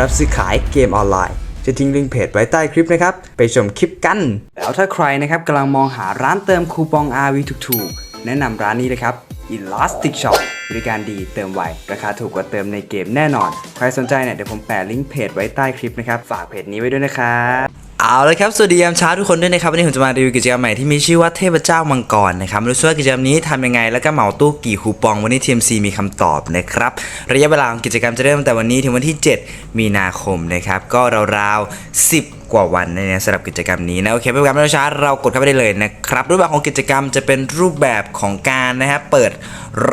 รับซื้อขายเกมออนไลน์ จะทิ้งลิงก์เพจไว้ใต้คลิปนะครับ ไปชมคลิปกัน แล้วถ้าใครนะครับกำลังมองหาร้านเติมคูปอง RV ถูกๆ แนะนำร้านนี้เลยครับ Elastic Shop บริการดีเติมไว ราคาถูกกว่าเติมในเกมแน่นอน ใครสนใจเนี่ยเดี๋ยวผมแปะลิงก์เพจไว้ใต้คลิปนะครับ ฝากเพจนี้ไว้ด้วยนะครับ เอาเลยครับ สวัสดียามเช้าทุกคนด้วยนะครับ วันนี้ผมจะมารีวิวกิจกรรมใหม่ที่มีชื่อว่าเทพเจ้ามังกรนะครับม่รู้ว่ากิจกรรมนี้ทำยังไง แล้วก็เหมาตู้กี่คูปอง วันนี้ TMC มีคำตอบนะครับ ระยะเวลาของกิจกรรมจะเริ่มตั้งแต่วันนี้ถึงวันที่ 7 มีนาคมนะครับ ก็ราวๆ10กว่าวันนะสำหรับกิจกรรมนี้นะโอเคเพื่อการไม่รอช้าเรากดเข้าไปได้เลยนะครับ รูปแบบของกิจกรรมจะเป็นรูปแบบของการนะครับเปิด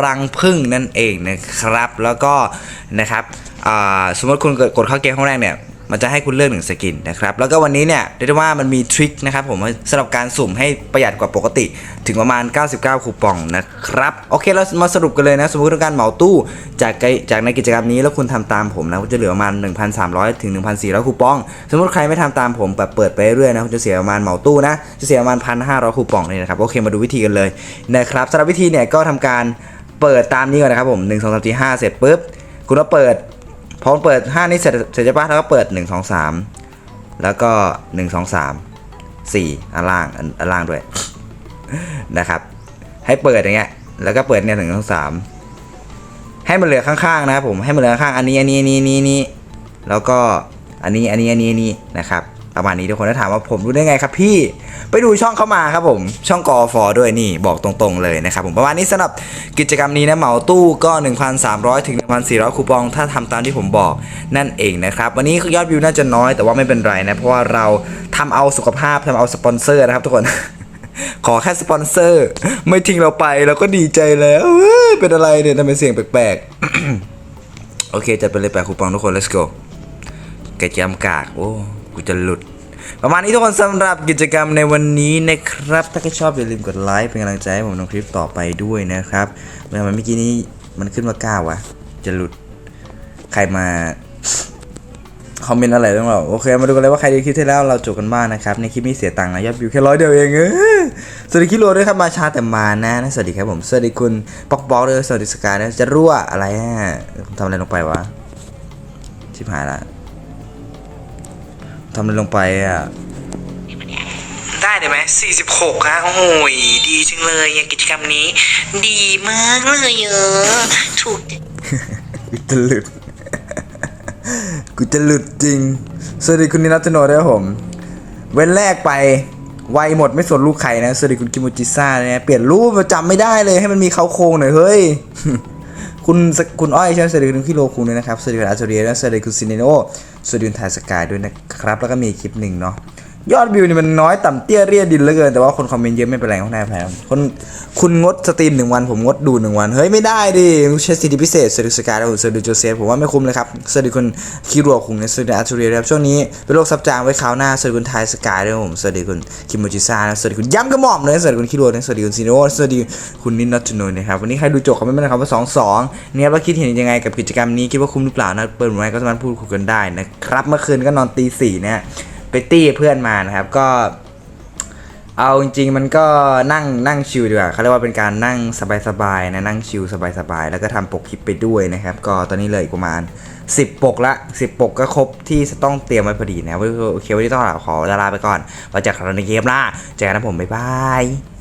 รังผึ้งนั่นเองนะครับ แล้วก็นะครับสมมติคุณกดเข้าเกมห้องแรกเนี่ย มันจะให้คุณเลือกหนึ่งสกินนะครับ แล้วก็วันนี้เนี่ยเรียกได้ว่ามันมีทริคนะครับผมสำหรับการสุ่มให้ประหยัดกว่าปกติ ถึงประมาณ 99 คูปองนะครับ โอเคเรามาสรุปกันเลยนะ สมมติต้องการเหมาตู้จากจากในกิจกรรมนี้แล้วคุณทำตามผมนะจะเหลือประมาณ 1,300 ถึง 1,400 คูปอง สมมติใครไม่ทำตามผมแบบเปิดไปเรื่อยนะคุณจะเสียประมาณเหมาตู้นะจะเสียประมาณ 1,500 คูปองนี่นะครับโอเคมาดูวิธีกันเลยนะครับสำหรับวิธีเนี่ยก็ทำการเปิดตามนี้ก่อนนะครับผม1 2 3 4 5เสร็จปุ๊บคุณก็เปิด พอเปิด 5 นี้เสร็จเสร็จจะป้าแล้วก็เปิด 1 2 3 แล้วก็ 1 2 3 4อันล่างอันล่างด้วย นะครับ ให้เปิดอย่างเงี้ยแล้วก็เปิดเนี่ยหนึ่งสองสามให้มันเหลือข้างๆนะครับผมให้มันเหลือข้างอันนี้อันนี้อันนี้อันนี้อันนี้แล้วก็อันนี้อันนี้อันนี้อันนี้นะครับ ประมาณนี้ทุกคนถ้าถามว่าผมรู้ได้ไงครับพี่ไปดูช่องเข้ามาครับผม ช่องกอฟอด้วยนี่บอกตรงๆเลยนะครับผมประมาณนี้สำหรับกิจกรรมนี้นะเหมาตู้ก็ 1,300 ถึง 1,400 คูปอง ถ้าทำตามที่ผมบอกนั่นเองนะครับ วันนี้ยอดวิวน่าจะน้อยแต่ว่าไม่เป็นไรนะ เพราะว่าเราทำเอาสุขภาพทำเอาสปอนเซอร์นะครับทุกคนขอแค่สปอนเซอร์ ไม่ทิ้งเราไปเราก็ดีใจแล้วเว้ยเป็นอะไรเนี่ยทำไมเสียงแปลกๆโอเคจัดไปเลยแปะคูปองทุกคน let's go กิจกรรมกากโอ้ กูจะหลุด ประมาณนี้ทุกคนสำหรับกิจกรรมในวันนี้นะครับ ถ้าใครชอบอย่าลืมกดไลค์เป็นกำลังใจให้ผมในคลิปต่อไปด้วยนะครับเมื่อมันเมื่อกี้นี้มันขึ้นมาเก้าวะจะหลุด ใครมาคอมเมนต์อะไรบ้างเราโอเค มาดูกันเลยว่าใครดีคลิปที่แล้วเราจบกันบ้างนะครับ ในคลิปนี้เสียตังค์นะยอดวิวแค่ร้อยเดียวเองเออสวัสดีคิโลด้วยครับมาช้าแต่มานะนะ สวัสดีครับผมสวัสดีคุณปอกปอกด้วยสวัสดีสกายนะจะรั่วอะไรฮะผมทำอะไรลงไปวะชิบหายละ ทำอะไรลงไปอะ ได้เลยไหม46ฮะ โอ้โหยดีจังเลยอะกิจกรรมนี้ ดีมากเลยเออถูก กูจะหลุด กูจะหลุดจริง สวัสดีคุณนิรัตโนด้วยครับผม เว้นแรกไป ไวหมดไม่สนลูกใครนะ สวัสดีคุณกิมูจิซ่าเนี่ยเปลี่ยนรูปมาจำไม่ได้เลยให้มันมีเขาโครงหน่อยเฮ้ย คุณสคุณอ้อยใช่ไหมสวัสดีคุณคิโลคุงด้วยนะครับ สวัสดีคุณอาร์โซเรียและสวัสดีคุณซินเนโน สุดีคุณไทยสกายด้วยนะครับ แล้วก็มีคลิปหนึ่งเนาะ ยอดวิวนี่มันน้อยต่ำเตี้ยเรียดินเหลือเกินแต่ว่าคนคอมเมนต์เยอะไม่เป็นไรข้างในแพ้คนคุณงดสตรีมหนึ่งวันผมงดดูหนึ่งวัน เฮ้ยไม่ได้ดิใช้สิทธิพิเศษสวัสดีสกายและสวัสดีโจเซฟผมว่าไม่คุ้มเลยครับสวัสดีคุณคิรัวคุงสวัสดีอาร์ทูเรียครับช่วงนี้เป็นโรคซับจางไว้คราวหน้าสวัสดีคุณไทยสกายด้วยผมสวัสดีคุณคิมโมจิซ่านะสวัสดีคุณย้ำกระหม่อมเลยสวัสดีคุณคิรัวสวัสดีคุณซีโนสวัสดีคุณนินนัทโนนะครับวันนี้ใครดูจบคอมเมนต์มานะครับว่าสองสองเนี่ยว่าคิดเห็นยังไงกับกิจกรรมนี้คิดว่าคุ้มหรือเปล่านะเปิดไว้ก็สามารถพูดคุยกันได้นะครับเมื่อคืนก็นอนตีสี่เนี่ย ไปตี้เพื่อนมานะครับ ก็ เอาจริงๆมันก็นั่งนั่งชิลดีกว่าเขาเรียกว่าเป็นการนั่งสบายๆนะนั่งชิลสบายๆ แล้วก็ทำปกคลิปไปด้วยนะครับ ก็ตอนนี้เลยประมาณ 10 ปกละ 10 ปกก็ครบที่จะต้องเตรียมไว้พอดีนะโอเควันนี้ต้องขอลาไปก่อนไว้เจากเราในเกมล่าเจอกันนะผมบ๊ายบาย